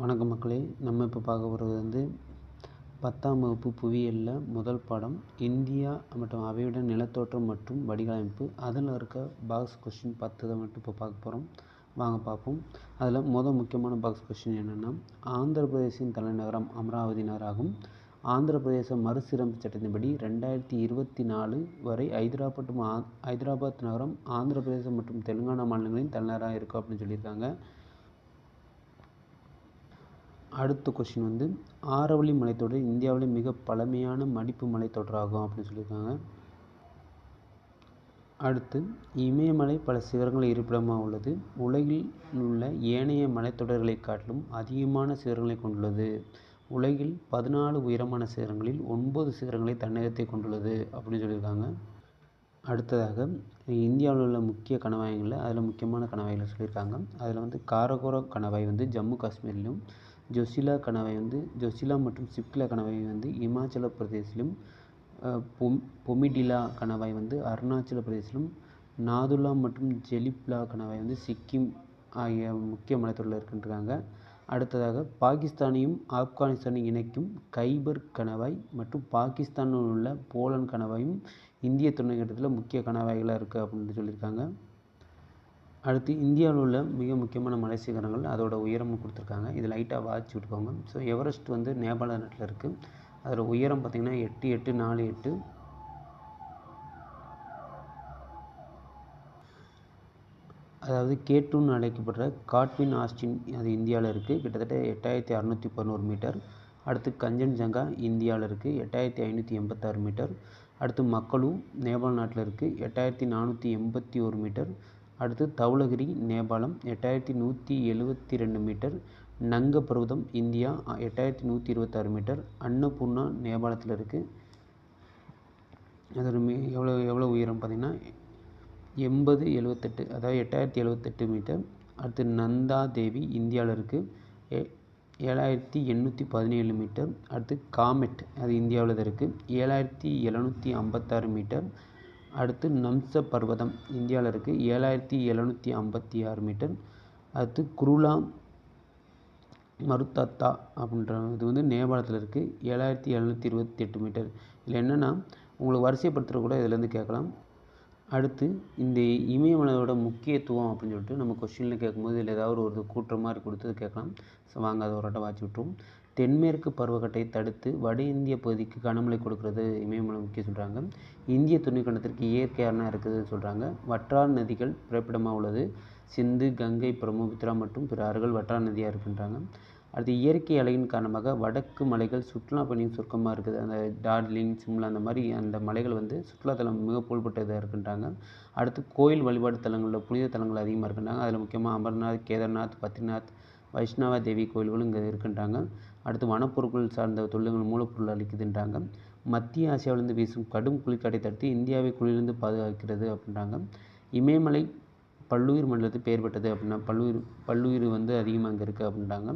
வணக்கம் மக்களே. நம்ம இப்போ பார்க்க போகிறது வந்து பத்தாம் வகுப்பு புவியியலில் முதல் பாடம். இந்தியா மற்றும் அவையுடன் நிலத்தோற்றம் மற்றும் வடிவமைப்பு. அதில் இருக்க பாக்ஸ் கொஸ்டின் பத்து தான் மட்டும் இப்போ பார்க்க போகிறோம் வாங்க பார்ப்போம். அதில் முதல் முக்கியமான பாக்ஸ் கொஸ்டின் என்னென்னா ஆந்திர பிரதேசின் தலைநகரம் அமராவதி நகராகும் ஆந்திர பிரதேச மறுசீரமைப்பு சட்டத்தின்படி ரெண்டாயிரத்தி இருபத்தி நாலு வரை ஹைதராபாத் மற்றும் ஆ ஹைதராபாத் நகரம் ஆந்திர பிரதேசம் மற்றும் தெலுங்கானா மாநிலங்களின் தலைநகராக இருக்கும் அப்படின்னு சொல்லியிருக்காங்க. அடுத்த கொஷின் வந்து ஆரவள்ளி மலைத்தொடர் இந்தியாவிலே மிக பழமையான மடிப்பு மலைத்தொடராகும் அப்படின்னு சொல்லியிருக்காங்க. அடுத்து இமயமலை பல சிகரங்கள் இருப்பிடமாக உள்ளது. உலகில் உள்ள ஏனைய மலைத்தொடர்களை காட்டிலும் அதிகமான சிகரங்களை கொண்டுள்ளது. உலகில் பதினாலு உயரமான சிகரங்களில் ஒன்பது சிகரங்களை தன்னகத்தை கொண்டுள்ளது அப்படின்னு சொல்லியிருக்காங்க. அடுத்ததாக இந்தியாவில் உள்ள முக்கிய கணவாயங்களில் அதில் முக்கியமான கணவாய்களை சொல்லியிருக்காங்க. அதில் வந்து காரகோர கணவாய் வந்து ஜம்மு காஷ்மீர்லேயும் ஜொசிலா கணவாய் வந்து ஜொசிலா மற்றும் சிப்கிலா கணவாய் வந்து இமாச்சல பிரதேசிலும் பொம் பொமிடிலா கணவாய் வந்து அருணாச்சல பிரதேசிலும் நாதுலா மற்றும் ஜெலிப்லா கணவாய் வந்து சிக்கிம் ஆகிய முக்கிய மலைத்தொடரில் இருக்கின்றாங்க அடுத்ததாக பாகிஸ்தானையும் ஆப்கானிஸ்தானையும் இணைக்கும் கைபர் கணவாய் மற்றும் பாகிஸ்தானில் உள்ள போலன் கணவாயும் இந்திய துணைக்கண்டத்தில் முக்கிய கணவாய்களாக இருக்குது அப்படின்னு சொல்லியிருக்காங்க. அடுத்து இந்தியாவில் உள்ள மிக முக்கியமான மலை சிகரங்கள் அதோட உயரமும் கொடுத்துருக்காங்க. இது லைட்டாக வாட்சி விட்டுக்கோங்க. ஸோ எவரெஸ்ட் வந்து நேபாள நாட்டில் இருக்குது அதோட உயரம் பார்த்திங்கன்னா எட்டு எட்டு நாலு எட்டு. அதாவது கேட்டுன்னு அழைக்கப்படுற காட்வின் ஆஸ்டின் அது இந்தியாவில் இருக்குது கிட்டத்தட்ட எட்டாயிரத்தி அறநூற்றி பதினோரு மீட்டர். அடுத்து கஞ்சன்ஜங்கா இந்தியாவில் இருக்குது எட்டாயிரத்தி ஐநூற்றி எண்பத்தாறு மீட்டர். அடுத்து மக்களும் நேபாள் நாட்டில் இருக்குது எட்டாயிரத்தி நானூற்றி எண்பத்தி ஒரு மீட்டர். அடுத்து தவுலகிரி நேபாளம் எட்டாயிரத்தி நூற்றி எழுவத்தி ரெண்டு மீட்டர் நங்க பர்வதம் இந்தியா எட்டாயிரத்தி நூற்றி இருபத்தாறு மீட்டர் அன்னபூர்ணா நேபாளத்தில் இருக்குது அதோட மீ எவ்வளோ எவ்வளோ உயரம் பார்த்திங்கன்னா எண்பது எழுவத்தெட்டு அதாவது எட்டாயிரத்தி எழுவத்தெட்டு மீட்டர். அடுத்து நந்தா தேவி இந்தியாவில் இருக்குது ஏ ஏழாயிரத்தி எண்ணூற்றி பதினேழு மீட்டர். அடுத்து காமெட் அது இந்தியாவில் தான் இருக்குது ஏழாயிரத்தி எழுநூற்றி ஐம்பத்தாறு மீட்டர். அடுத்து நம்ச பர்வதம் இந்தியாவில் இருக்குது ஏழாயிரத்தி எழுநூற்றி ஐம்பத்தி ஆறு மீட்டர். அடுத்து குருலா மருத்தத்தா அப்படின்ற இது வந்து நேபாளத்தில் இருக்குது ஏழாயிரத்தி எழுநூற்றி இருபத்தி எட்டு மீட்டர். இதில் என்னென்னா உங்களுக்கு வரிசைப்படுத்துகிற கூட இதுலேருந்து கேட்கலாம். அடுத்து இந்த இமயமலையோட முக்கியத்துவம் அப்படின்னு சொல்லிட்டு நம்ம கொஷினில் கேட்கும்போது இதில் ஏதாவது ஒரு கூற்று மாதிரி கொடுத்து கேட்கலாம். ஸோ வாங்க அதை ஒரு வட்டம் வாட்சி விட்டுரும் தென்மேற்கு பருவக்கட்டை தடுத்து வட இந்திய பகுதிக்கு கனமழை கொடுக்கறது இமயமலை முக்கிய சொல்கிறாங்க இந்திய துணைக்கண்டத்திற்கு இயற்கையான அரணாக இருக்குதுன்னு சொல்கிறாங்க வற்றார் நதிகள் பிறப்பிடமாக உள்ளது. சிந்து கங்கை பிரம்மபுத்திரா மற்றும் பிற ஆறுகள் வற்றார் நதியாக இருக்கின்றாங்க. அடுத்து இயற்கை அலையின் காரணமாக வடக்கு மலைகள் சுற்றுலா பணியும் சுருக்கமாக இருக்குது. அந்த டார்ஜிலிங் சிம்லா அந்த மாதிரி அந்த மலைகள் வந்து சுற்றுலாத்தலம் மிக புகழ்பெற்றதாக இருக்கின்றாங்க. அடுத்து கோயில் வழிபாடு தலங்களில் புனித தலங்கள் அதிகமாக இருக்கின்றாங்க. அதில் முக்கியமாக அமர்நாத் கேதார்நாத் பத்ரிநாத் வைஷ்ணவ தேவி கோயில்களும் இங்கே இருக்கின்றாங்க. அடுத்து வனப்பொருட்கள் சார்ந்த தொழில்கள் மூலப்பொருள் அளிக்குதுன்றாங்க மத்திய ஆசியாவிலிருந்து வீசும் கடும் குளிர்காட்டை தடுத்து இந்தியாவை குளிரிலிருந்து பாதுகாக்கிறது அப்படின்றாங்க. இமயமலை பல்லுயிர் மண்டலத்துக்கு பெயர் பெற்றது அப்படின்னா பல்லுயிர் பல்லுயிர் வந்து அதிகமாக இங்கே இருக்குது அப்படின்றாங்க.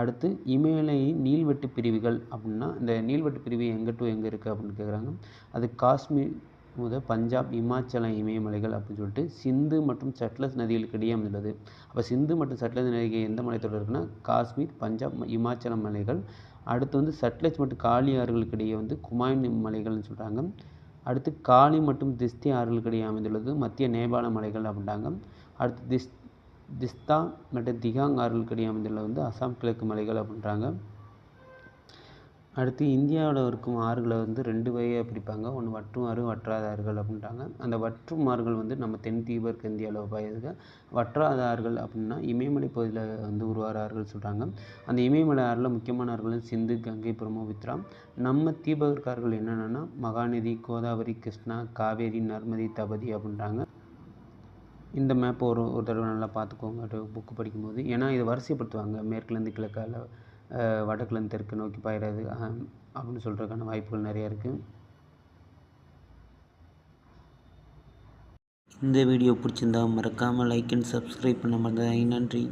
அடுத்து இமயமலை நீள்வெட்டு பிரிவுகள் அப்படின்னா இந்த நீள்வெட்டு பிரிவு எங்கே டு எங்கே இருக்குது அப்படின்னு கேட்குறாங்க. அது காஷ்மீர் முதல் பஞ்சாப் இமாச்சல இமயமலைகள் அப்படின்னு சொல்லிட்டு சிந்து மற்றும் சட்லஸ் நதிகளுக்கு இடையே அமைந்துள்ளது. அப்போ சிந்து மற்றும் சட்லஸ் நதிக்கு எந்த மலைத்தொடர் இருக்குன்னா காஷ்மீர் பஞ்சாப் இமாச்சல மலைகள். அடுத்து வந்து சட்லஜ் மற்றும் காளி ஆறுகளுக்கு இடையே வந்து குமாயின் மலைகள்னு சொல்கிறாங்க அடுத்து காளி மற்றும் திஸ்தி ஆறுகளுக்கு இடையே அமைந்துள்ளது மத்திய நேபாள மலைகள் அப்படின்றாங்க. அடுத்து திஸ் திஸ்தா மற்றும் திகாங் ஆறுகளுக்கு இடையே அமைந்துள்ளது வந்து அசாம் கிழக்கு மலைகள் அப்படின்றாங்க. அடுத்து இந்தியாவில் இருக்கும் ஆறுகளை வந்து ரெண்டு வகையாக பிரிப்பாங்க. ஒன்று வற்றும் ஆறு வற்றாத ஆறுகள் அப்படின்றாங்க அந்த வற்றும் ஆறுகள் வந்து நம்ம தென் தீபர்க்கு இந்தியாவில் பாயுதுங்க வற்றாத ஆறுகள் அப்படின்னா இமயமலை பகுதியில் வந்து உருவாகிற ஆறுகள் சொல்கிறாங்க அந்த இமயமலை ஆறில் முக்கியமான ஆறுகள் சிந்து கங்கை பிரம்மபுத்திரா. நம்ம தீபகற்க ஆறுகள் என்னென்னா மகாநதி கோதாவரி கிருஷ்ணா காவேரி நர்மதி தபதி அப்படின்றாங்க இந்த மேப்பை ஒரு ஒரு தடவை நல்லா பார்த்துக்கோங்க. புக்கு படிக்கும்போது. ஏன்னா இதை வரிசைப்படுத்துவாங்க. மேற்குலேருந்து கிழக்கால வடக்குலேருந்து தெற்கு நோக்கி பாயிறது அப்படின்னு சொல்கிறதுக்கான வாய்ப்புகள் நிறையா இருக்குது இந்த வீடியோ பிடிச்சிருந்தா மறக்காமல் லைக் அண்ட் சப்ஸ்கிரைப் பண்ண மாதிரி நன்றி.